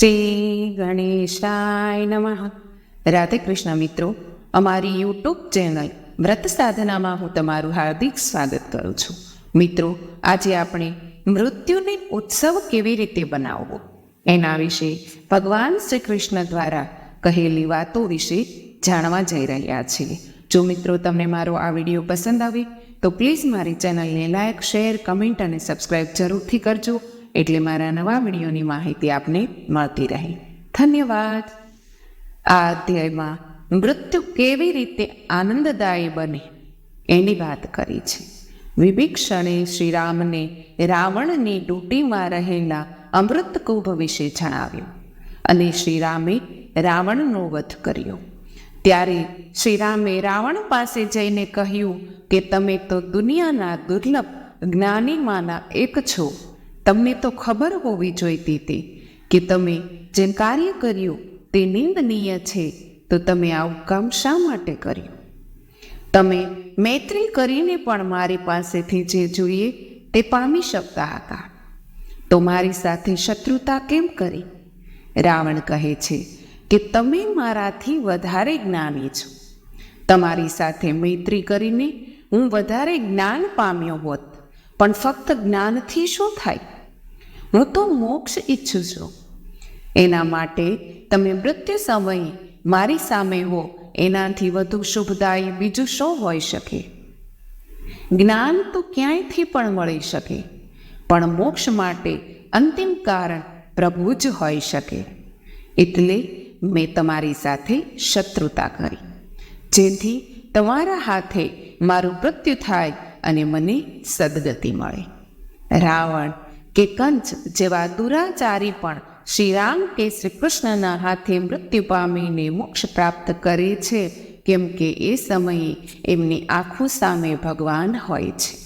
શ્રી ગણેશાય નમઃ. રાધે કૃષ્ણ મિત્રો, અમારી યુટ્યુબ ચેનલ વ્રત સાધનામાં હું તમારું હાર્દિક સ્વાગત કરું છું. મિત્રો, આજે આપણે મૃત્યુને ઉત્સવ કેવી રીતે બનાવવો? એના વિશે ભગવાન શ્રી કૃષ્ણ દ્વારા કહેલી વાતો વિશે જાણવા જઈ રહ્યા છીએ. જો મિત્રો તમને મારો આ વીડિયો પસંદ આવે, તો પ્લીઝ મારી ચેનલને લાઇક શેર, કમેન્ટ અને સબસ્ક્રાઈબ જરૂરથી કરજો. એટલે મારા નવા વિડીયોની માહિતી આપને મળતી રહે. ધન્યવાદ. આ અધ્યાયમાં મૃત્યુ કેવી રીતે આનંદદાયી બને એની વાત કરી છે. વિભીક્ષણે શ્રીરામને રાવણની ડૂટીમાં રહેલા અમૃતકુંભ વિશે જણાવ્યું અને શ્રીરામે રાવણનો વધ કર્યો. ત્યારે શ્રીરામે રાવણ પાસે જઈને કહ્યું કે તમે તો દુનિયાના દુર્લભ જ્ઞાનીમાંના એક છો. તમને તો ખબર હોવી જોઈતી હતી કે તમે જે કાર્ય કર્યું તે નિંદનીય છે, તો તમે આવું કામ શા માટે કર્યું? તમે મૈત્રી કરીને પણ મારી પાસેથી જે જોઈએ તે પામી શકતા હતા. તો મારી સાથે શત્રુતા કેમ કરી? રાવણ કહે છે કે તમે મારાથી વધારે જ્ઞાની છો. તમારી સાથે મૈત્રી કરીને હું વધારે જ્ઞાન પામ્યો હોત, પણ ફક્ત જ્ઞાનથી શું થાય? હું તો મોક્ષ ઈચ્છું છું એના માટે તમે મૃત્યુ સમયે મારી સામે હો, એનાથી વધુ શુભદાયી બીજું શું હોઈ શકે? જ્ઞાન તો ક્યાંયથી પણ મળી શકે, પણ મોક્ષ માટે અંતિમ કારણ પ્રભુ જ હોઈ શકે. એટલે મેં તમારી સાથે શત્રુતા કરી, જેથી તમારા હાથે મારું મૃત્યુ થાય અને મને સદગતિ મળે. રાવણ કે કંચ જેવા દુરાચારી પણ શ્રીરામ કે શ્રી કૃષ્ણના હાથે મૃત્યુ પામીને મોક્ષ પ્રાપ્ત કરે છે, કેમ કે એ સમયે એમની આંખો સામે ભગવાન હોય છે.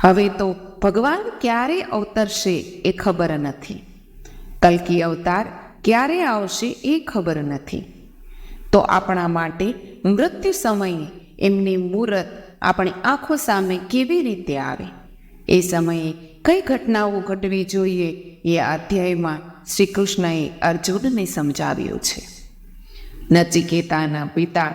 હવે તો ભગવાન ક્યારે અવતરશે એ ખબર નથી. કલ્કી અવતાર ક્યારે આવશે એ ખબર નથી. તો આપણા માટે મૃત્યુ સમયે એમની મૂર્ત આપણી આંખો સામે કેવી રીતે આવે? એ સમયે કઈ ઘટનાઓ ઘટવી જોઈએ એ અધ્યાયમાં શ્રી કૃષ્ણએ અર્જુનને સમજાવ્યું છે. નચિકેતાના પિતા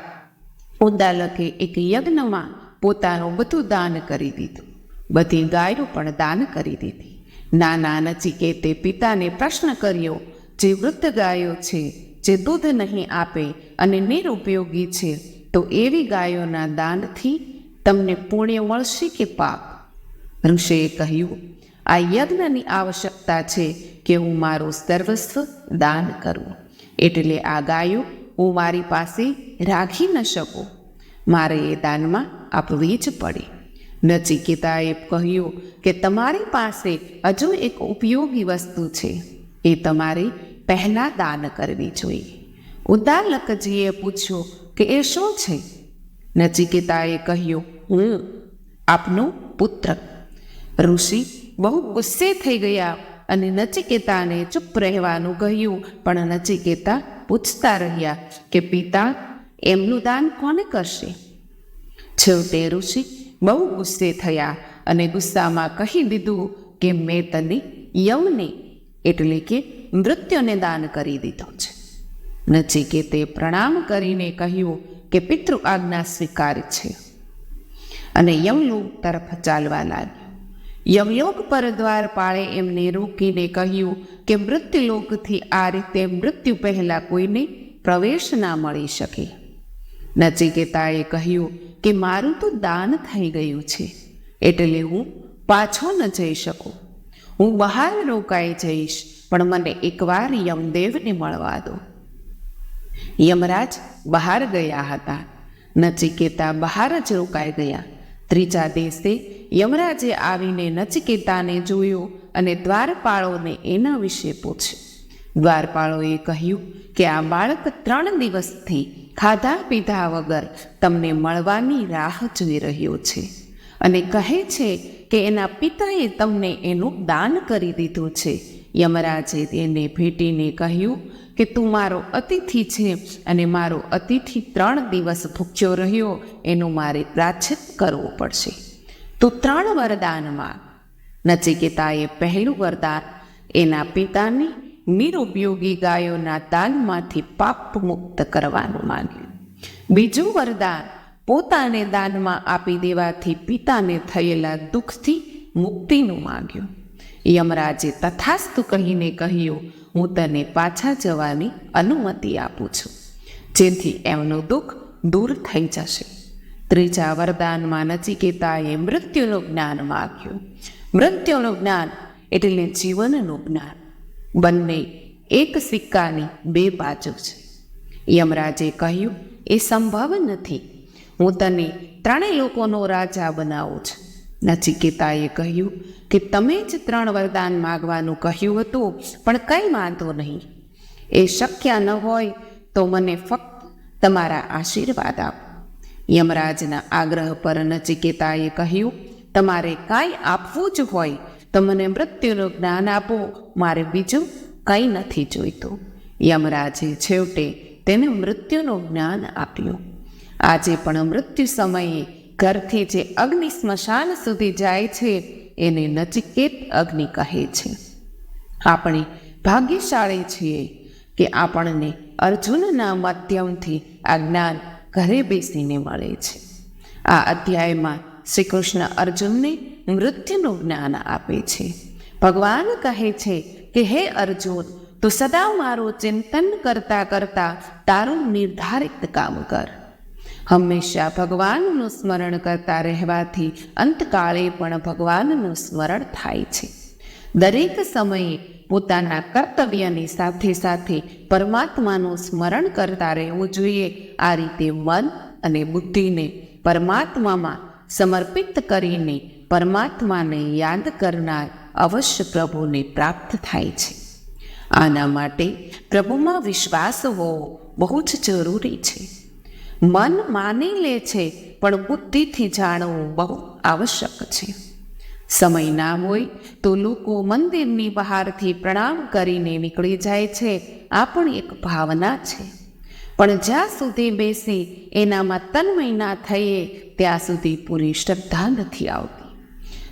ઉદાલકે એક યજ્ઞમાં પોતાનું બધું દાન કરી દીધું. બધી ગાયો પણ દાન કરી દીધી. નાના નચિકેતે પિતાને પ્રશ્ન કર્યો, જે વૃદ્ધ ગાયો છે, જે દૂધ નહીં આપે અને નિરુપયોગી છે, તો એવી ગાયોના દાનથી તમને પુણ્ય મળશે કે પાપ? ઋષિએ કહ્યું આ યજ્ઞની આવશ્યકતા છે કે હું મારું સર્વસ્વ દાન કરું. એટલે આ ગાયો હું મારી પાસે રાખી ન શકું. મારે એ દાનમાં આપવી જ પડે. નચિકેતાએ કહ્યું કે તમારી પાસે હજુ એક ઉપયોગી વસ્તુ છે. એ તમારે પહેલાં દાન કરવી જોઈએ. ઉદાલકજીએ પૂછ્યું કે એ શું છે? નચિકેતાએ કહ્યું, હું આપનો પુત્ર. ઋષિ બહુ ગુસ્સે થઈ ગયા અને નચિકેતાને ચૂપ રહેવાનું કહ્યું. પણ નચિકેતા પૂછતા રહ્યા કે, પિતા, એમનું દાન કોને કરશે? છેવટે ઋષિ બહુ ગુસ્સે થયા અને ગુસ્સામાં કહી દીધું કે, મેં તને યમને એટલે કે મૃત્યુને દાન કરી દીધો છે. નચિકેતે પ્રણામ કરીને કહ્યું કે પિતૃ આજ્ઞા સ્વીકાર છે. અને યમલોક તરફ ચાલવા લાગ્યો. યમલોક પર દ્વારપાળે એમને રોકીને કહ્યું કે મૃત્યુલોકથી આ રીતે મૃત્યુ પહેલાં કોઈને પ્રવેશ ના મળી શકે. નચિકેતાએ કહ્યું કે મારું તો દાન થઈ ગયું છે, એટલે હું પાછો ન જઈ શકું. હું બહાર રોકાઈ જઈશ, પણ મને એકવાર યમદેવને મળવા દો. યમરાજ બહાર ગયા હતા. નચિકેતા બહાર જ રોકાઈ ગયા. ત્રીજા દિવસે યમરાજે આવીને નચિકેતાને જોયો અને દ્વારપાળોને એના વિશે પૂછ્યું. દ્વારપાળોએ કહ્યું કે આ બાળક ત્રણ દિવસથી ખાધા પીધા વગર તમને મળવાની રાહ જોઈ રહ્યો છે અને કહે છે કે એના પિતાએ તમને એનું દાન કરી દીધું છે. યમરાજે તેને ભેટીને કહ્યું કે તું મારો અતિથિ છે અને મારો અતિથિ ત્રણ દિવસ ભૂખ્યો રહ્યો, એનું મારે પ્રાચિત કરવું પડશે. તો ત્રણ વરદાનમાં નચિકેતાએ પહેલું વરદાન એના પિતાને નિરુપયોગી ગાયોના દાનમાંથી પાપ મુક્ત કરવાનું માંગ્યું બીજું વરદાન પોતાને દાનમાં આપી દેવાથી પિતાને થયેલા દુઃખથી મુક્તિનું માંગ્યું યમરાજે તથાસ્તુ કહીને કહ્યું હું તને પાછા જવાની અનુમતિ આપું છું. જેથી એમનું દુઃખ દૂર થઈ જશે. ત્રીજા વરદાનમાં નચિકેતાએ મૃત્યુનું જ્ઞાન માગ્યું મૃત્યુનું જ્ઞાન એટલે જીવનનું જ્ઞાન. બંને એક સિક્કાની બે બાજુ છે. યમરાજે કહ્યું, એ સંભવ નથી. હું તને ત્રણેય લોકોનો રાજા બનાવું છું. નચિકેતાએ કહ્યું કે તમે જ ત્રણ વરદાન માગવાનું કહ્યું હતું, પણ કંઈ વાંધો નહીં. એ શક્ય ન હોય તો મને ફક્ત તમારા આશીર્વાદ આપો. યમરાજના આગ્રહ પર નચિકેતાએ કહ્યું, તમારે કાંઈ આપવું જ હોય તો મને મૃત્યુનું જ્ઞાન આપો, મારે બીજું કંઈ નથી જોઈતું. યમરાજે છેવટે તેને મૃત્યુનું જ્ઞાન આપ્યું. આજે પણ મૃત્યુ સમયે ઘરથી જે અગ્નિ સ્મશાન સુધી જાય છે, એને નચિકેત અગ્નિ કહે છે. આપણે ભાગ્યશાળી છીએ કે આપણને અર્જુનના માધ્યમથી આ જ્ઞાન ઘરે બેસીને મળે છે. આ અધ્યાયમાં શ્રી કૃષ્ણ અર્જુનને મૃત્યુનું જ્ઞાન આપે છે. ભગવાન કહે છે કે, હે અર્જુન, તું સદા મારું ચિંતન કરતા કરતા તારું નિર્ધારિત કામ કર. હંમેશા ભગવાનનું સ્મરણ કરતા રહેવાથી અંતકાળે પણ ભગવાનનું સ્મરણ થાય છે. દરેક સમયે પોતાના કર્તવ્યની સાથે સાથે પરમાત્માનું સ્મરણ કરતા રહેવું જોઈએ. આ રીતે મન અને બુદ્ધિને પરમાત્મામાં સમર્પિત કરીને પરમાત્માને યાદ કરનાર અવશ્ય પ્રભુને પ્રાપ્ત થાય છે. આના માટે પ્રભુમાં વિશ્વાસ હોવો બહુ જ જરૂરી છે. મન માની લે છે, પણ બુદ્ધિથી જાણવું બહુ આવશ્યક છે. સમય ના હોય તો લોકો મંદિરની બહારથી પ્રણામ કરીને નીકળી જાય છે, આ પણ એક ભાવના છે. પણ જ્યાં સુધી બેસી, એનામાં તન્મય ના થઈએ, ત્યાં સુધી પૂરી શ્રદ્ધા નથી આવતી.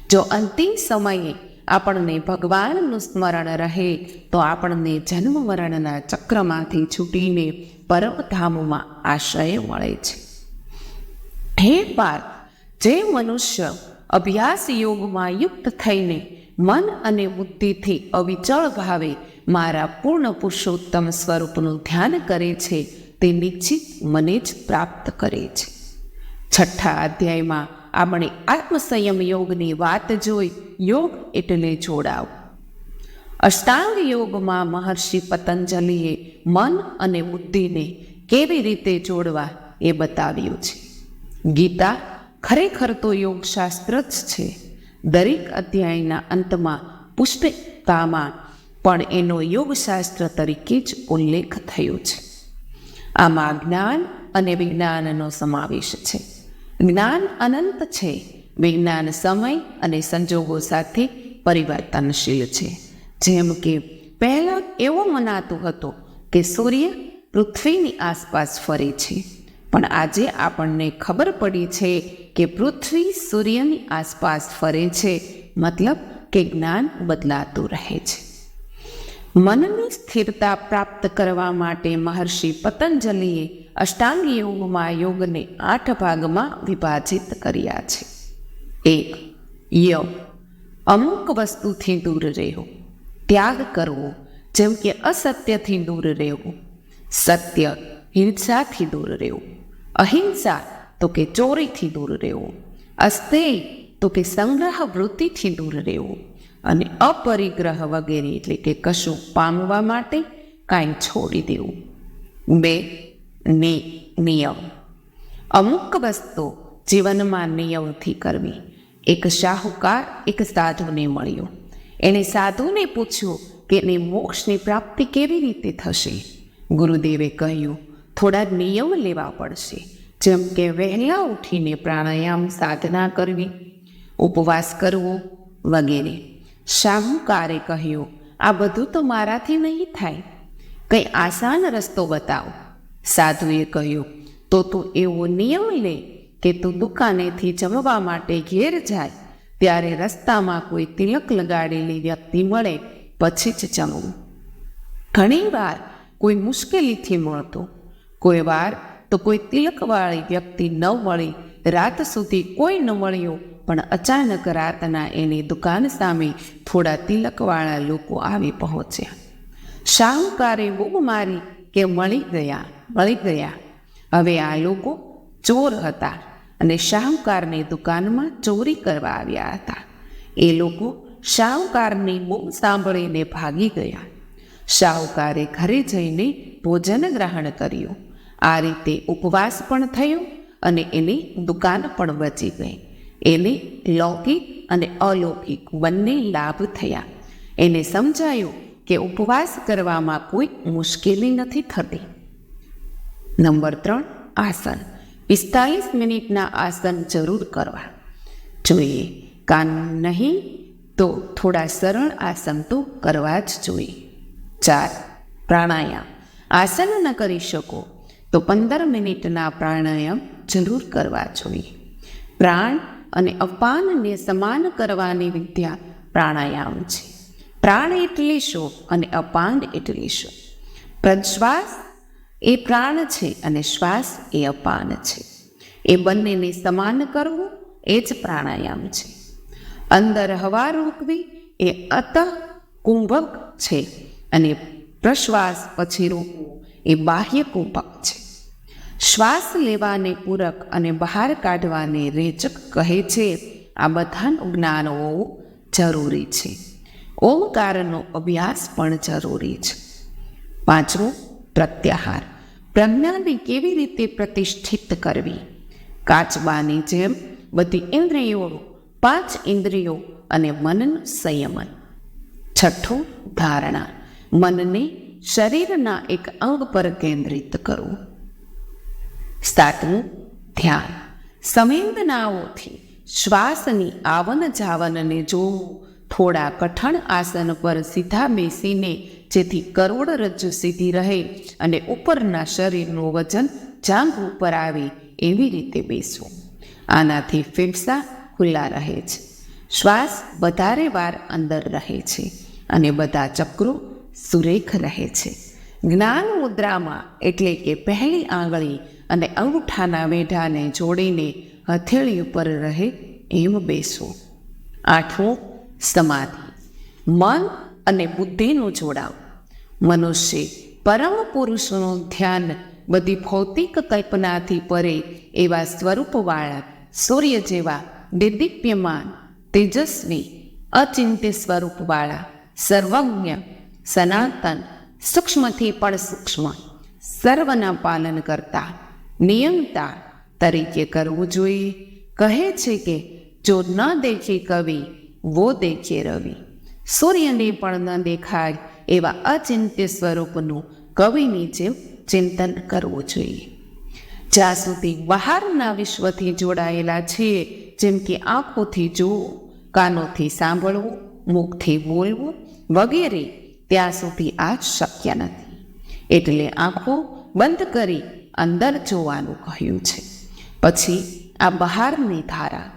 જો અંતિમ સમયે આપણને ભગવાનનું સ્મરણ રહે, તો આપણને જન્મ મરણના ચક્રમાંથી છૂટીને પરમધામમાં આશ્રય મળે છે. હે પાર્થ જે મનુષ્ય અભ્યાસ યોગમાં યુક્ત થઈને મન અને બુદ્ધિથી અવિચળ ભાવે મારા પૂર્ણ પુરુષોત્તમ સ્વરૂપનું ધ્યાન કરે છે, તે નિશ્ચિત મને જ પ્રાપ્ત કરે છે. છઠ્ઠા અધ્યાયમાં આપણે આત્મસંયમ યોગની વાત જોઈ યોગ એટલે જોડાવ. અષ્ટાંગ યોગમાં મહર્ષિ પતંજલિએ મન અને બુદ્ધિને કેવી રીતે જોડવા એ બતાવ્યું છે. ગીતા ખરેખર તો યોગશાસ્ત્ર જ છે. દરેક અધ્યાયના અંતમાં પુષ્પિકામાં પણ એનો યોગશાસ્ત્ર તરીકે જ ઉલ્લેખ થયો છે. આમાં જ્ઞાન અને વિજ્ઞાનનો સમાવેશ છે. જ્ઞાન અનંત છે. વિજ્ઞાન સમય અને સંજોગો સાથે પરિવર્તનશીલ છે. જેમ કે, પહેલાં એવો મનાતું હતું કે સૂર્ય પૃથ્વીની આસપાસ ફરે છે. પણ આજે આપણને ખબર પડી છે કે પૃથ્વી સૂર્યની આસપાસ ફરે છે, મતલબ કે જ્ઞાન બદલાતું રહે છે. મનની સ્થિરતા પ્રાપ્ત કરવા માટે મહર્ષિ પતંજલિએ અષ્ટાંગ યોગમાં યોગને આઠ ભાગમાં વિભાજિત કર્યા છે. એક, ય. અમુક વસ્તુથી દૂર રહેવું. ત્યાગ કરવો, જેમ કે અસત્યથી દૂર રહેવું. સત્ય, હિંસાથી દૂર રહેવું. અહિંસા, તો કે ચોરીથી દૂર રહેવું. અસ્થેય તો કે સંગ્રહ વૃત્તિથી દૂર રહેવું. અને અપરિગ્રહ વગેરે, એટલે કે કશું પામવા માટે કાંઈ છોડી દેવું. બે ને નિયમ. અમુક વસ્તુ જીવનમાં નિયમથી કરવી. એક શાહુકાર, એક સાધુને મળ્યો. એણે સાધુને પૂછ્યું કે એને મોક્ષની પ્રાપ્તિ કેવી રીતે થશે? ગુરુદેવે કહ્યું, થોડા નિયમ લેવા પડશે. જેમ કે વહેલા ઉઠીને પ્રાણાયામ, સાધના કરવી, ઉપવાસ કરવો વગેરે. શાહુકારે કહ્યું, આ બધું તો મારાથી નહીં થાય. કંઈ આસાન રસ્તો બતાવો. સાધુએ કહ્યું, તો તું એવો નિયમ લે કે તું દુકાનેથી જમવા માટે ઘેર જાય, ત્યારે રસ્તામાં કોઈ તિલક લગાડેલી વ્યક્તિ મળે, પછી જ જમવું ઘણીવાર કોઈ મુશ્કેલીથી મળતો, કોઈ વાર તો કોઈ તિલકવાળી વ્યક્તિ ન મળી રાત સુધી કોઈ ન મળ્યું પણ અચાનક રાતના એની દુકાન સામે થોડા તિલકવાળા લોકો આવી પહોંચ્યા. શાહુકારે બૂમ મારી કે મળી ગયા. મળી ગયા. હવે આ લોકો ચોર હતા અને શાહુકારની દુકાનમાં ચોરી કરવા આવ્યા હતા. એ લોકો શાહુકારની બૂમ સાંભળીને ભાગી ગયા. શાહુકારે ઘરે જઈને ભોજન ગ્રહણ કર્યું. આ રીતે ઉપવાસ પણ થયો અને એની દુકાન પણ બચી ગઈ. એને લૌકિક અને અલૌકિક બંને લાભ થયા. એને સમજાયું કે ઉપવાસ કરવામાં કોઈ મુશ્કેલી નથી થતી. નંબર ત્રણ, આસન. પિસ્તાલીસ મિનિટના આસન જરૂર કરવા. જોઈએ, કાન નહીં તો થોડા સરળ આસન તો કરવા જ જોઈએ. ચાર, પ્રાણાયામ. આસન ન કરી શકો તો પંદર મિનિટના પ્રાણાયામ જરૂર કરવા જોઈએ. પ્રાણ અને અપાનને સમાન કરવાની વિદ્યા પ્રાણાયામ છે. પ્રાણ એટલે શું અને અપાન એટલે શું પ્રશ્વાસ એ પ્રાણ છે અને શ્વાસ એ અપાન છે. એ બંનેને સમાન કરવું એ જ પ્રાણાયામ છે. અંદર હવા રોકવી એ અત કુંભક છે અને પ્રશ્વાસ પછી રોકવું એ બાહ્ય કુંભક છે. શ્વાસ લેવાને પૂરક અને બહાર કાઢવાને રેચક કહે છે. આ બધાનું જ્ઞાન હોવું જરૂરી છે. ઓમકારનો અભ્યાસ પણ જરૂરી છે. પાંચમું પ્રત્યાહાર. પ્રજ્ઞાને કેવી રીતે પ્રતિષ્ઠિત કરવી? કાચબાની જેમ બધી ઇન્દ્રિયો, પાંચ ઇન્દ્રિયો અને મનનું સંયમન. છઠ્ઠું ધારણા. મનને શરીરના એક અંગ પર કેન્દ્રિત કરવું સાતમું ધ્યાન. સંવેદનાઓથી શ્વાસની આવન જાવનને જોવું. થોડા કઠણ આસન પર સીધા બેસીને જેથી કરોડરજ્જુ સીધી રહે અને ઉપરના શરીરનું વજન જાંઘ ઉપર આવે એવી રીતે બેસવું આનાથી ફેફસા ખુલ્લા રહે છે. શ્વાસ વધારે વાર અંદર રહે છે અને બધા ચક્રો સુરેખ રહે છે. જ્ઞાન મુદ્રામાં એટલે કે પહેલી આંગળી અને અંગૂઠાના વેઢાને જોડીને હથેળી ઉપર રહે એમ બેસવું આઠમું, સમાધિ. મન અને બુદ્ધિનું જોડાવ. મનુષ્ય પરમ પુરુષનું ધ્યાન બધી ભૌતિક કલ્પનાથી પરે એવા સ્વરૂપવાળા સૂર્ય જેવા દિદીપ્યમાન, તેજસ્વી, અચિંત્ય સ્વરૂપવાળા, સર્વજ્ઞ, સનાતન, સૂક્ષ્મથી પણ સૂક્ષ્મ, સર્વના પાલન કરતા નિયમતા તરીકે કરવું જોઈએ. કહે છે કે, જો ન દેખે કવિ, વો દેખે રવિ. સૂર્યને પણ ન દેખાય એવા અચિંત્ય સ્વરૂપનું કવિની જેમ ચિંતન કરવું જોઈએ. જ્યાં સુધી બહારના વિશ્વથી જોડાયેલા છીએ જેમ કે આંખોથી જોવું કાનોથી સાંભળવું, મુખથી બોલવું વગેરે, ત્યાં સુધી આ શક્ય નથી. એટલે આંખો બંધ કરી અંદર જોવાનું કહ્યું છે. પછી આ બહારની ધારા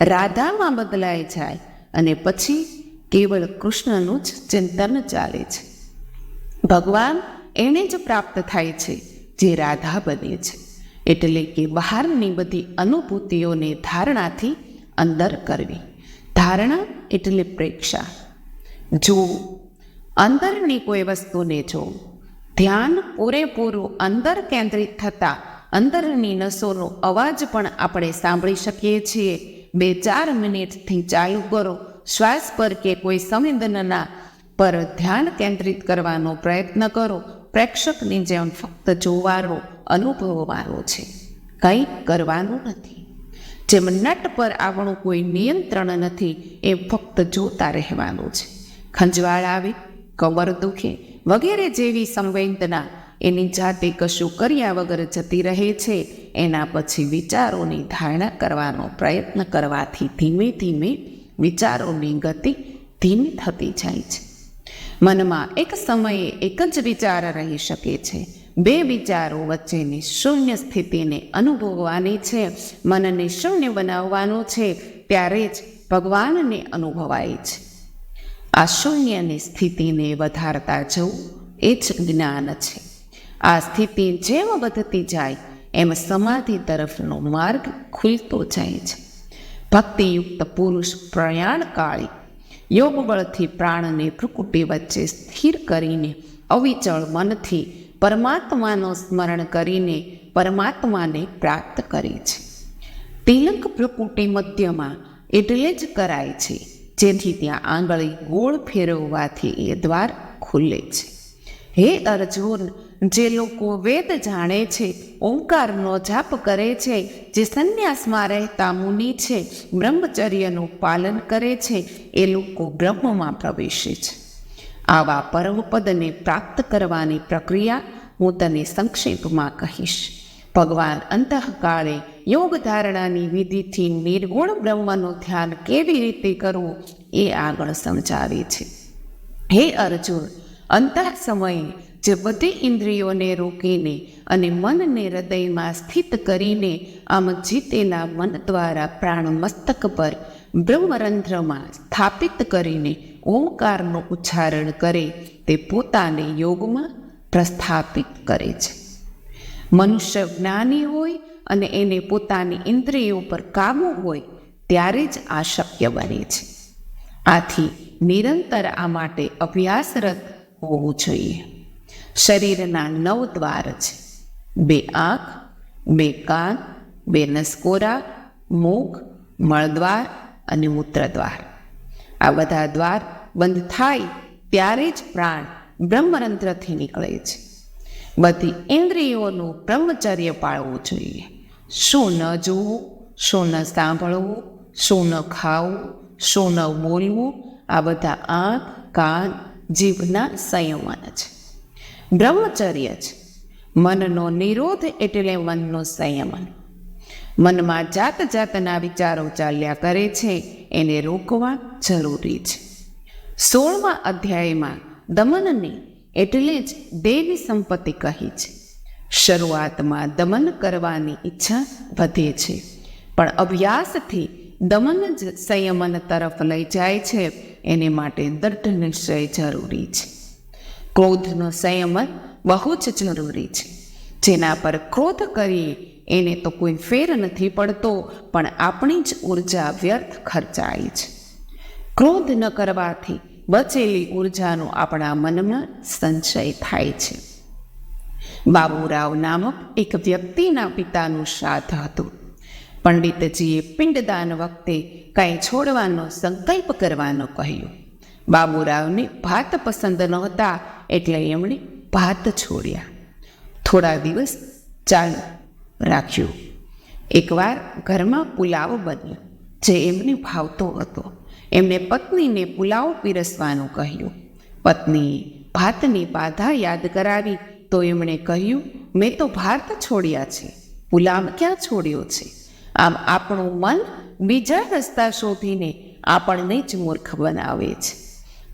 રાધામાં બદલાઈ જાય અને પછી કેવળ કૃષ્ણનું જ ચિંતન ચાલે છે. ભગવાન એને જ પ્રાપ્ત થાય છે, જે રાધા બને છે. એટલે કે બહારની બધી અનુભૂતિઓને ધારણાથી અંદર કરવી. ધારણા એટલે પ્રેક્ષા. જોવું અંદરની કોઈ વસ્તુને જોવું ધ્યાન પૂરેપૂરું અંદર કેન્દ્રિત થતાં અંદરની નસોનો અવાજ પણ આપણે સાંભળી શકીએ છીએ, બે ચાર મિનિટથી ચાલુ કરો શ્વાસ પર કે કોઈ સંવેદનના પર ધ્યાન કેન્દ્રિત કરવાનો પ્રયત્ન કરો. પ્રેક્ષકની જેમ ફક્ત જોવાનો, અનુભવવાનો છે. કંઈ કરવાનું નથી. જેમ નટ પર આવણું કોઈ નિયંત્રણ નથી, એ ફક્ત જોતા રહેવાનું છે. ખંજવાળ આવે, કમર દુખે, વગેરે જેવી સંવેદના એની જાતે કશું કર્યા વગર જતી રહે છે, એના પછી વિચારોની ધારણા કરવાનો પ્રયત્ન કરવાથી ધીમે ધીમે વિચારોની ગતિ ધીમી થતી જાય છે. મનમાં એક સમયે એક જ વિચાર રહી શકે છે. બે વિચારો વચ્ચેની શૂન્ય સ્થિતિને અનુભવવાની છે, મનને શૂન્ય બનાવવાનું છે, ત્યારે જ ભગવાનને અનુભવાય છે. આ શૂન્યની સ્થિતિને વધારતા જવું એ જ જ્ઞાન છે. આ સ્થિતિ જેમ વધતી જાય, એમ સમાધિ તરફનો માર્ગ ખુલતો જાય છે. ભક્તિયુક્ત પુરુષ પ્રયાણ યોગબળથી યોગ પ્રાણને પ્રકૃતિ વચ્ચે સ્થિર કરીને અવિચળ મનથી પરમાત્માનો સ્મરણ કરીને પરમાત્માને પ્રાપ્ત કરે છે. તિલક પ્રકૃતિ મધ્યમાં એટલે જ કરાય છે, જેથી ત્યાં આંગળી ગોળ ફેરવવાથી એ દ્વાર ખુલે છે. હે અર્જુન જે લોકો વેદ જાણે છે, ઓંકારનો જાપ કરે છે, જે સંન્યાસમાં રહેતા મુનિ છે, બ્રહ્મચર્યનું પાલન કરે છે, એ લોકો બ્રહ્મમાં પ્રવેશે છે. આવા પરમપદને પ્રાપ્ત કરવાની પ્રક્રિયા હું તને સંક્ષેપમાં કહીશ. ભગવાન અંતઃકાળે યોગ ધારણાની વિધિથી નિર્ગુણ બ્રહ્મનું ધ્યાન કેવી રીતે કરવું, એ આગળ સમજાવે છે. હે અર્જુન, અંતઃ સમયે જે બધી ઇન્દ્રિયોને રોકીને અને મનને હૃદયમાં સ્થિત કરીને આમ જીતેલા મન દ્વારા પ્રાણ મસ્તક પર બ્રહ્મરંધ્રમાં સ્થાપિત કરીને ઓમકારનું ઉચ્ચારણ કરે તે પોતાને યોગમાં પ્રસ્થાપિત કરે છે. મનુષ્ય જ્ઞાની હોય અને એને પોતાની ઇન્દ્રિયો પર કાબુ હોય ત્યારે જ આ શક્ય બને છે. આથી નિરંતર આ માટે અભ્યાસરત હોવું જોઈએ. શરીરના નવ દ્વાર છે. બે આંખ, બે કાન, બે નસકોરા મુખ મળદ્વાર અને મૂત્રદ્વાર. આ બધા દ્વાર બંધ થાય ત્યારે જ પ્રાણ બ્રહ્મરંધ્રથી નીકળે છે. બધી ઇન્દ્રિયોનું બ્રહ્મચર્ય પાળવું જોઈએ. શું ન જોવું, શું ન સાંભળવું, શું ન ખાવું, શું ન બોલવું આ બધા આંખ, કાન, જીભના સંયમન છે. બ્રહ્મચર્ય છે મનનો નિરોધ એટલે મનનો સંયમન. મનમાં જાત જાતના વિચારો ચાલ્યા કરે છે, એને રોકવા જરૂરી છે સોળમા અધ્યાયમાં દમનને એટલે જ દેવી સંપત્તિ કહી છે. શરૂઆતમાં દમન કરવાની ઈચ્છા વધે છે, પણ અભ્યાસથી દમન જ સંયમન તરફ લઈ જાય છે, એને માટે દૃઢ નિશ્ચય જરૂરી છે. ક્રોધનો સંયમન બહુ જ જરૂરી છે. જેના પર ક્રોધ કરીએ, એને તો કોઈ ફેર નથી પડતો, પણ આપણી જ ઊર્જા વ્યર્થ ખર્ચાય છે. ક્રોધ ન કરવાથી બચેલી ઉર્જાનો આપણા મનમાં સંચય થાય છે. બાબુરાવ નામક એક વ્યક્તિના પિતાનું શ્રાદ્ધ હતું. પંડિતજીએ પિંડદાન વખતે કંઈ છોડવાનો સંકલ્પ કરવાનો કહ્યું. બાબુરાવને ભાત પસંદ નહોતા એટલે એમણે ભાત છોડ્યા. થોડા દિવસ ચાલુ રાખ્યું. એકવાર ઘરમાં પુલાવ બન્યો, જે એમને ભાવતો હતો. એમણે પત્નીને પુલાવ પીરસવાનું કહ્યું. પત્નીએ ભાતની બાધા યાદ કરાવી તો એમણે કહ્યું, મેં તો ભાત છોડ્યા છે. પુલાવ ક્યાં છોડ્યો છે? આમ આપણું મન બીજા રસ્તા શોધીને આપણને જ મૂર્ખ બનાવે છે.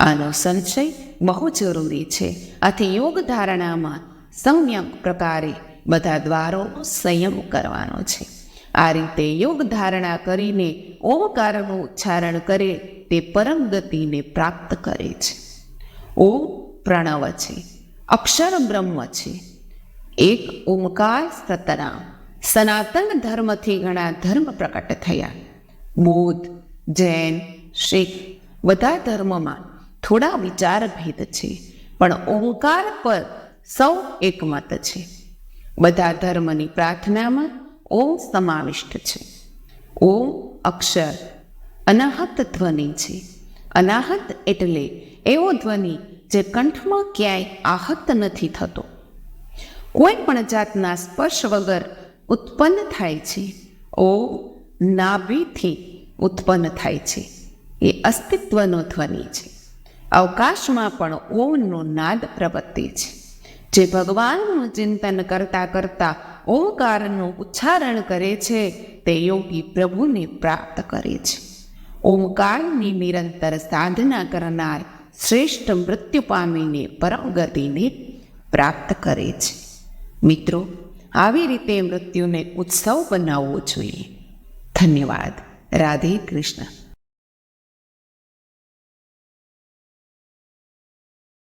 આનો સંશય બહુ જરૂરી છે. આથી યોગ ધારણામાં સમ્યક પ્રકારે બધા દ્વારોનો સંયમ કરવાનો છે. આ રીતે યોગ ધારણા કરીને ઓમકારનું ઉચ્ચારણ કરે તે પરમ ગતિને પ્રાપ્ત કરે છે. ઓમ પ્રણવ છે. અક્ષર બ્રહ્મ છે. એક ઓમકાર સતનામ. સનાતન ધર્મથી ઘણા ધર્મ પ્રકટ થયા. બૌદ્ધ, જૈન, શીખ બધા ધર્મમાં થોડા વિચાર ભેદ છે, પણ ઓમકાર પર સૌ એકમત છે. બધા ધર્મની પ્રાર્થનામાં ઓમ સમાવિષ્ટ છે. ઓમ અક્ષર અનાહત ધ્વનિ છે. અનાહત એટલે એવો ધ્વનિ જે કંઠમાં ક્યાંય આહત નથી થતો. કોઈ પણ જાતના સ્પર્શ વગર ઉત્પન્ન થાય છે. ઓ નાભીથી ઉત્પન્ન થાય છે. એ અસ્તિત્વનો ધ્વનિ છે. અવકાશમાં પણ ઓમનો નાદ પ્રવર્તે છે. જે ભગવાનનું ચિંતન કરતા કરતા ઓમકારનું ઉચ્ચારણ કરે છે, તે યોગી પ્રભુને પ્રાપ્ત કરે છે. ઓમકારની નિરંતર સાધના કરનાર શ્રેષ્ઠ મૃત્યુ પામીને પરમ ગતિને પ્રાપ્ત કરે છે. મિત્રો, આવી રીતે મૃત્યુને ઉત્સવ બનાવવો જોઈએ. ધન્યવાદ. રાધે કૃષ્ણ.